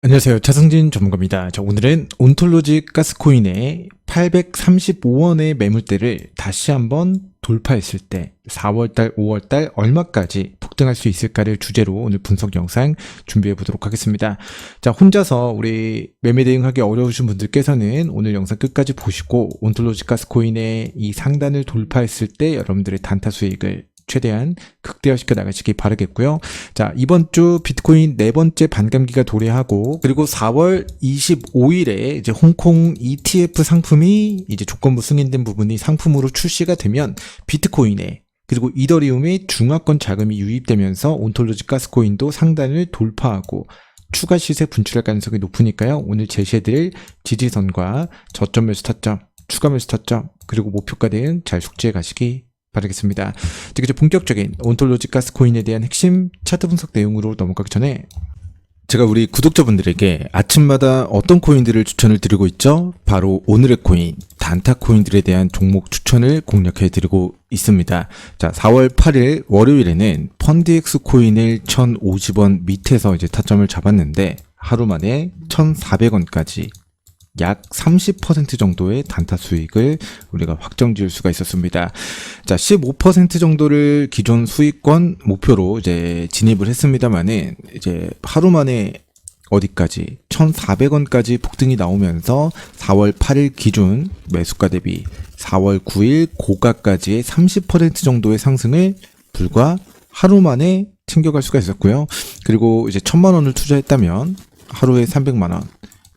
안녕하세요. 차승진 전문가입니다. 자, 오늘은 온톨로지 가스코인의 835원의 매물대를 다시 한번 돌파했을 때 4월달, 5월달 얼마까지 폭등할 수 있을까를 주제로 오늘 분석 영상 준비해 보도록 하겠습니다. 자, 혼자서 우리 매매 대응하기 어려우신 분들께서는 오늘 영상 끝까지 보시고 온톨로지 가스 코인의 이 상단을 돌파했을 때 여러분들의 단타 수익을 최대한 극대화시켜 나가시기 바라겠고요. 자, 이번 주 비트코인 네 번째 반감기가 도래하고 그리고 4월 25일에 이제 홍콩 ETF 상품이 이제 조건부 승인된 부분이 상품으로 출시가 되면 비트코인에 그리고 이더리움의 중화권 자금이 유입되면서 온톨로지 가스코인도 상단을 돌파하고 추가 시세 분출할 가능성이 높으니까요. 오늘 제시해드릴 지지선과 저점 매수 타점, 추가 매수 타점, 그리고 목표가 대응 잘 숙지해 가시기 바라겠습니다. 자, 이제 본격적인 온톨로지 가스코인에 대한 핵심 차트 분석 내용으로 넘어가기 전에 제가 우리 구독자분들에게 아침마다 어떤 코인들을 추천을 드리고 있죠? 바로 오늘의 코인, 단타 코인들에 대한 종목 추천을 공략해 드리고 있습니다. 자, 4월 8일 월요일에는 펀디엑스 코인을 1,050원 밑에서 이제 타점을 잡았는데 하루 만에 1,400원까지 약 30% 정도의 단타 수익을 우리가 확정 지을 수가 있었습니다. 자, 15% 정도를 기존 수익권 목표로 이제 진입을 했습니다만은 이제 하루 만에 어디까지 1,400원까지 폭등이 나오면서 4월 8일 기준 매수가 대비 4월 9일 고가까지의 30% 정도의 상승을 불과 하루 만에 챙겨갈 수가 있었고요. 그리고 이제 1,000만 원을 투자했다면 하루에 300만 원,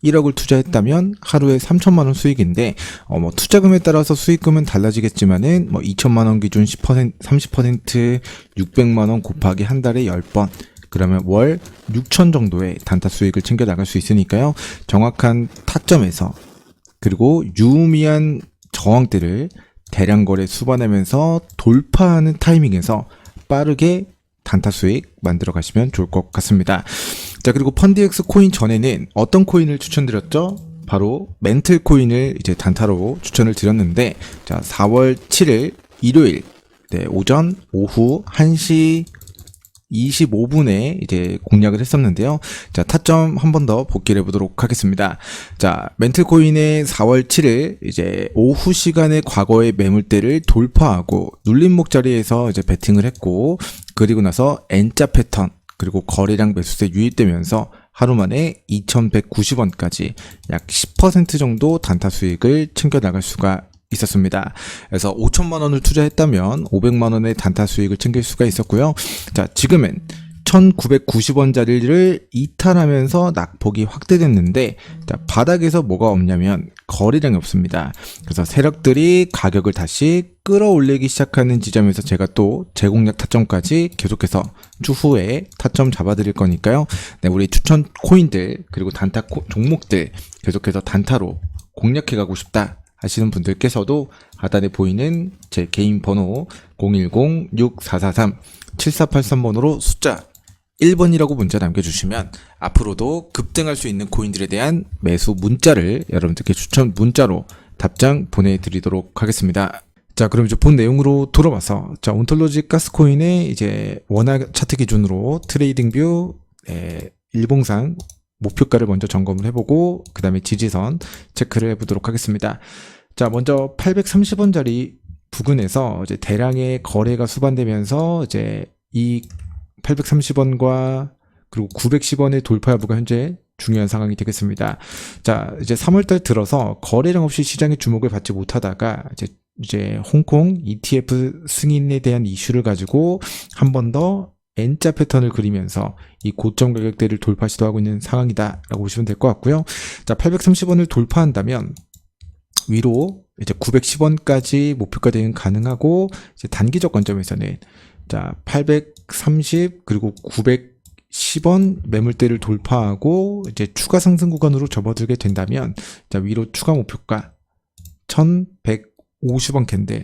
1억을 투자했다면 하루에 3천만 원 수익인데 어 뭐 투자금에 따라서 수익금은 달라지겠지만은 뭐 2천만 원 기준 10% 30% 600만 원 곱하기 한 달에 10번 그러면 월 6천 정도의 단타 수익을 챙겨 나갈 수 있으니까요. 정확한 타점에서 그리고 유의미한 저항대를 대량 거래 수반하면서 돌파하는 타이밍에서 빠르게 단타 수익 만들어 가시면 좋을 것 같습니다. 자, 그리고 펀디엑스 코인 전에는 어떤 코인을 추천드렸죠? 바로 멘틀 코인을 이제 단타로 추천을 드렸는데, 자, 4월 7일 일요일, 네, 오전, 오후 1시 25분에 이제 공략을 했었는데요. 자, 타점 한 번 더 복귀를 해보도록 하겠습니다. 자, 멘틀 코인의 4월 7일 이제 오후 시간에 과거의 매물대를 돌파하고 눌림목 자리에서 이제 베팅을 했고, 그리고 나서 N자 패턴, 그리고 거래량 매수세 유입되면서 하루 만에 2,190원까지 약 10% 정도 단타 수익을 챙겨 나갈 수가 있었습니다. 그래서 5천만 원을 투자했다면 500만 원의 단타 수익을 챙길 수가 있었고요. 자, 지금은 1990원짜리를 이탈하면서 낙폭이 확대됐는데 자, 바닥에서 뭐가 없냐면 거래량이 없습니다. 그래서 세력들이 가격을 다시 끌어올리기 시작하는 지점에서 제가 또 제공략 타점까지 계속해서 추후에 타점 잡아드릴 거니까요. 네, 우리 추천 코인들 그리고 단타 코, 종목들 계속해서 단타로 공략해 가고 싶다. 하시는 분들께서도 하단에 보이는 제 개인 번호 010-6443-7483번으로 숫자 1번이라고 문자 남겨주시면 앞으로도 급등할 수 있는 코인들에 대한 매수 문자를 여러분들께 추천 문자로 답장 보내드리도록 하겠습니다. 자, 그럼 이제 본 내용으로 돌아와서, 자, 온톨로지 가스코인의 이제 원화 차트 기준으로 트레이딩 뷰, 에, 일봉상 목표가를 먼저 점검을 해보고, 그 다음에 지지선 체크를 해보도록 하겠습니다. 자, 먼저 830원짜리 부근에서 이제 대량의 거래가 수반되면서 이제 이 830원과 그리고 910원의 돌파 여부가 현재 중요한 상황이 되겠습니다. 자, 이제 3월달 들어서 거래량 없이 시장의 주목을 받지 못하다가 이제 이제 홍콩 ETF 승인에 대한 이슈를 가지고 한 번 더 N자 패턴을 그리면서 이 고점 가격대를 돌파 시도하고 있는 상황이다라고 보시면 될 것 같고요. 자, 830원을 돌파한다면 위로 이제 910원까지 목표가 대응 가능하고 이제 단기적 관점에서는 자, 830 그리고 910원 매물대를 돌파하고 이제 추가 상승 구간으로 접어들게 된다면 자, 위로 추가 목표가 1150원 캔들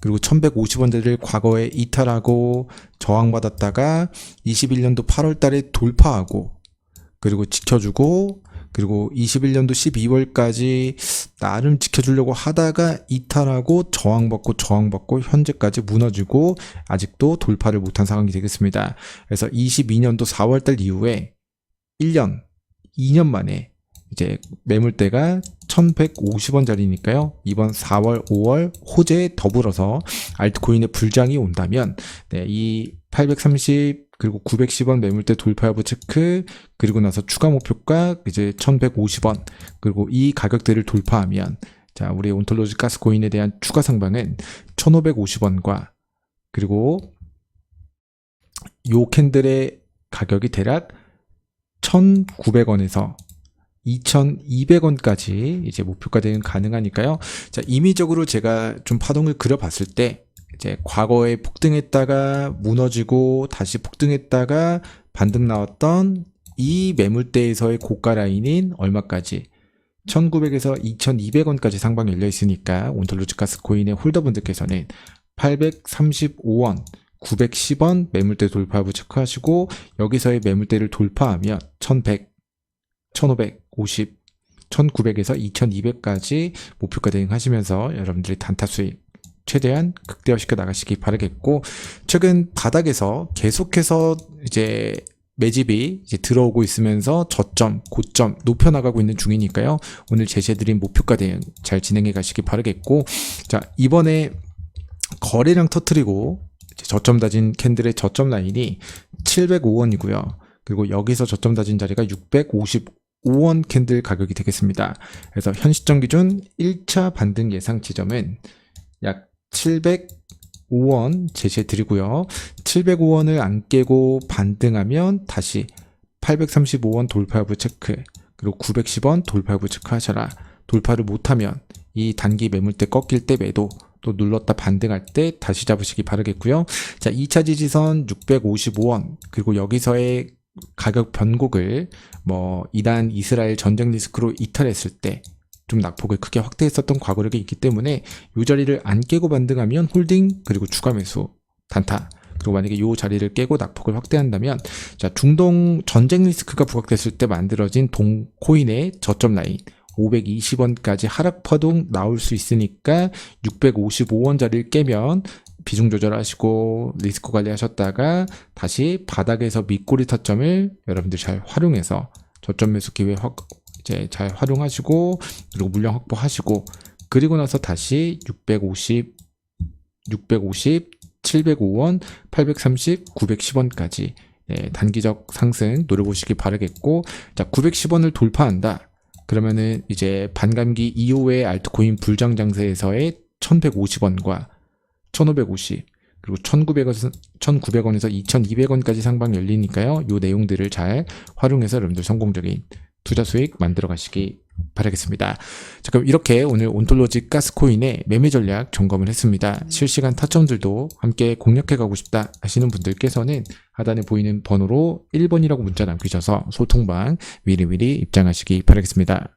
그리고 1150원대를 과거에 이탈하고 저항받았다가 21년도 8월 달에 돌파하고 그리고 지켜주고 그리고 21년도 12월까지 나름 지켜주려고 하다가 이탈하고 저항받고 저항받고 현재까지 무너지고 아직도 돌파를 못한 상황이 되겠습니다. 그래서 22년도 4월달 이후에 1년, 2년 만에 이제 매물대가 1150원짜리니까요. 이번 4월, 5월 호재에 더불어서 알트코인의 불장이 온다면 네, 이 830 그리고 910원 매물대 돌파 여부 체크 그리고 나서 추가 목표가 이제 1150원 그리고 이 가격대를 돌파하면 자, 우리 온톨로지 가스코인에 대한 추가 상방은 1550원과 그리고 요 캔들의 가격이 대략 1900원에서 2,200원까지 이제 목표가 되는 가능하니까요. 자, 임의적으로 제가 좀 파동을 그려봤을 때 이제 과거에 폭등했다가 무너지고 다시 폭등했다가 반등 나왔던 이 매물대에서의 고가 라인인 얼마까지? 1900에서 2200원까지 상방 열려 있으니까 온톨로즈 가스코인의 홀더분들께서는 835원 910원 매물대 돌파부 체크하시고 여기서의 매물대를 돌파하면 1100 1550, 1900에서 2200까지 목표가 대응하시면서 여러분들이 단타 수익 최대한 극대화시켜 나가시기 바라겠고 최근 바닥에서 계속해서 이제 매집이 이제 들어오고 있으면서 저점, 고점 높여 나가고 있는 중이니까요. 오늘 제시해드린 목표가 대응 잘 진행해 가시기 바라겠고 자 이번에 거래량 터트리고 저점 다진 캔들의 저점 라인이 705원이고요. 그리고 여기서 저점 다진 자리가 655원 캔들 가격이 되겠습니다. 그래서 현 시점 기준 1차 반등 예상 지점은 약 705원 제시해 드리고요. 705원을 안 깨고 반등하면 다시 835원 돌파 여부 체크 그리고 910원 돌파 여부 체크하셔라. 돌파를 못하면 이 단기 매물대 꺾일 때 매도 또 눌렀다 반등할 때 다시 잡으시기 바라겠고요. 자, 2차 지지선 655원 그리고 여기서의 가격 변곡을 뭐 이단 이스라엘 전쟁 리스크로 이탈했을 때 좀 낙폭을 크게 확대했었던 과거력이 있기 때문에 이 자리를 안 깨고 반등하면 홀딩 그리고 추가 매수 단타. 그리고 만약에 이 자리를 깨고 낙폭을 확대한다면 자 중동 전쟁 리스크가 부각됐을 때 만들어진 동코인의 저점 라인. 520원까지 하락 파동 나올 수 있으니까 655원짜리를 깨면 비중 조절하시고 리스크 관리하셨다가 다시 바닥에서 밑꼬리 타점을 여러분들 잘 활용해서 저점 매수 기회 확 이제 잘 활용하시고 그리고 물량 확보하시고 그리고 나서 다시 650 650 705원 830 910원까지 예, 단기적 상승 노려보시기 바라겠고 자 910원을 돌파한다 그러면은 이제 반감기 이후의 알트코인 불장 장세에서의 1150원과 1550 그리고 1900원, 1900원에서 2200원까지 상방 열리니까요. 요 내용들을 잘 활용해서 여러분들 성공적인 투자 수익 만들어 가시기 바라겠습니다. 자, 그럼 이렇게 오늘 온톨로지 가스코인의 매매 전략 점검을 했습니다. 실시간 타점들도 함께 공략해 가고 싶다 하시는 분들께서는 하단에 보이는 번호로 1번이라고 문자 남기셔서 소통방 미리미리 입장하시기 바라겠습니다.